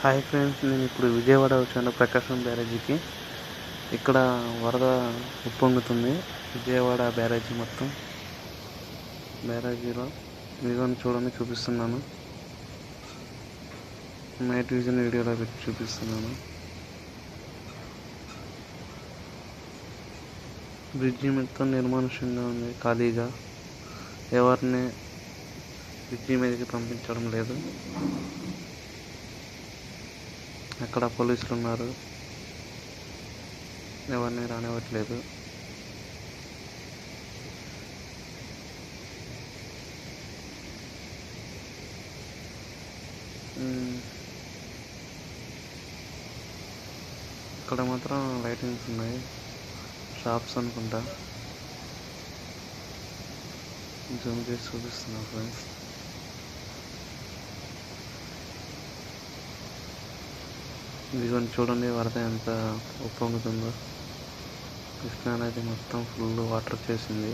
Hi friends నేను ఇప్పుడు విజయవాడ వచ్చాను ప్రకాశం బ్యారేజీకి. ఇక్కడ వరద ఉప్పొంగుతుంది. విజయవాడ బ్యారేజీ మొత్తం. బ్యారేజీలో ఇదిగోని చూడండి చూపిస్తున్నాను. నైట్ విజన్ వీడియోలో పెట్టి చూపిస్తున్నాను. బ్రిడ్జి మొత్తం నిర్మానుష్యంగా ఉంది ఖాళీగా. ఎవరిని బ్రిడ్జి మీదకి పంపించడం లేదు. అక్కడ పోలీసులు ఉన్నారు ఎవరిని రానివ్వట్లేదు. ఇక్కడ మాత్రం లైటింగ్స్ ఉన్నాయి. షాప్స్ అనుకుంటా. జూమ్ చేసి చూపిస్తున్నా ఫ్రెండ్స్. ఇదిగోండి చూడండి వరద ఎంత ఉప్పొంగుతుందో. కృష్ణా నది మొత్తం ఫుల్ వాటర్ వచ్చేసింది.